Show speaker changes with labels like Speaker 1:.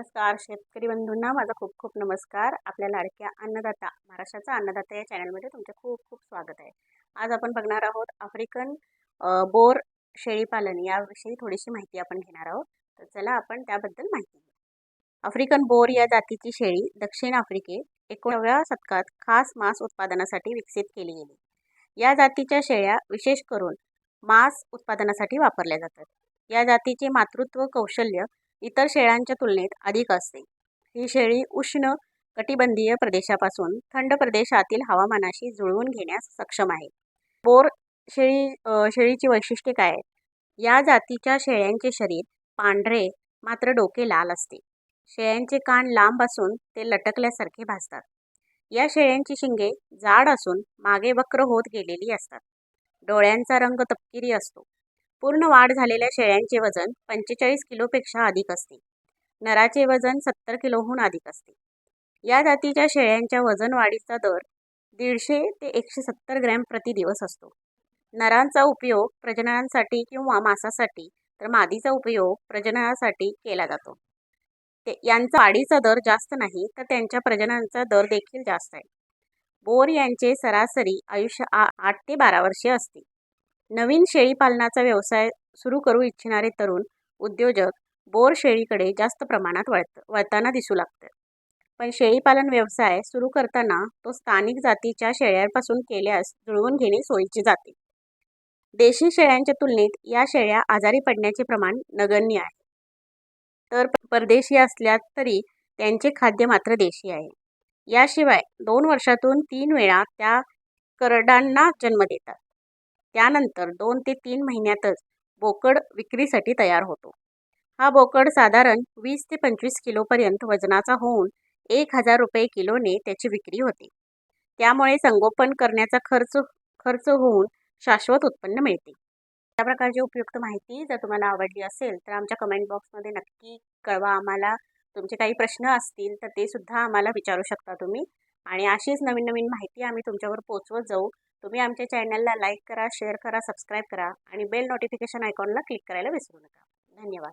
Speaker 1: नमस्कार शेतकरी बंधूंना माझा खूप खूप नमस्कार. आपल्या लाडक्या अन्नदाता महाराष्ट्राचा अन्नदाता या चॅनलमध्ये तुमचे खूप खूप स्वागत आहे. आज आपण बघणार आहोत आफ्रिकन बोर शेळीपालन याविषयी थोडीशी माहिती आपण घेणार आहोत. तर चला आपण त्याबद्दल माहिती घेऊ. आफ्रिकन बोर या जातीची शेळी दक्षिण आफ्रिकेत एकोणाव्या शतकात खास मांस उत्पादनासाठी विकसित केली गेली. या जातीच्या शेळ्या विशेष करून मांस उत्पादनासाठी वापरल्या जातात. या जातीचे मातृत्व कौशल्य इतर शेळ्यांच्या तुलनेत अधिक असते. ही शेळी उष्ण कटिबंधीय प्रदेशापासून थंड प्रदेशातील हवामानाशी जुळवून घेण्यास सक्षम आहे. बोर शेळी शेळीची वैशिष्ट्ये काय आहेत? या जातीच्या शेळ्यांचे शरीर पांढरे मात्र डोके लाल असते. शेळ्यांचे कान लांब असून ते लटकल्यासारखे भासतात. या शेळ्यांची शिंगे जाड असून मागे वक्र होत गेलेली असतात. डोळ्यांचा रंग तपकिरी असतो. पूर्ण वाढ झालेल्या शेळ्यांचे वजन पंचेचाळीस किलोपेक्षा अधिक असते. नराचे वजन सत्तर किलोहून अधिक असते. या जातीच्या शेळ्यांच्या वजन वाढीचा दर दीडशे ते एकशे सत्तर ग्रॅम प्रति दिवस असतो. नरांचा उपयोग प्रजननासाठी किंवा मांसासाठी तर मादीचा उपयोग प्रजननासाठी केला जातो. ते यांचा वाढीचा दर जास्त नाही तर त्यांच्या प्रजननाचा दर देखील जास्त आहे. बोर यांचे सरासरी आयुष्य आ आठ ते बारा वर्षे असते. नवीन शेळीपालनाचा व्यवसाय सुरू करू इच्छिणारे तरुण उद्योजक बोर शेळीकडे जास्त प्रमाणात वळत वळताना दिसू लागतात पण शेळीपालन व्यवसाय सुरू करताना तो स्थानिक जातीच्या शेळ्यांपासून केल्यास जुळवून घेणे सोयीचे जाते. देशी शेळ्यांच्या तुलनेत या शेळ्या आजारी पडण्याचे प्रमाण नगण्य आहे. तर परदेशी असल्या तरी त्यांचे खाद्य मात्र देशी आहे. याशिवाय दोन वर्षातून तीन वेळा त्या करडांना जन्म देतात. त्यानंतर दोन ते तीन महिन्यातच बोकड विक्रीसाठी तयार होतो. हा बोकड साधारण वीस ते पंचवीस किलोपर्यंत वजनाचा होऊन एक हजार रुपये किलोने त्याची विक्री होते. त्यामुळे संगोपन करण्याचा खर्च खर्च होऊन शाश्वत उत्पन्न मिळते. त्या प्रकारची उपयुक्त माहिती जर तुम्हाला आवडली असेल तर आमच्या कमेंट बॉक्समध्ये नक्की कळवा. आम्हाला तुमचे काही प्रश्न असतील तर ते सुद्धा आम्हाला विचारू शकता तुम्ही. आणि अशीच नवीन नवीन माहिती आम्ही तुमच्यावर पोचवत जाऊ. तुम्ही आमच्या चॅनलला लाईक करा शेअर करा सबस्क्राईब करा आणि बेल नोटिफिकेशन आयकॉनला क्लिक करायला विसरू नका. धन्यवाद.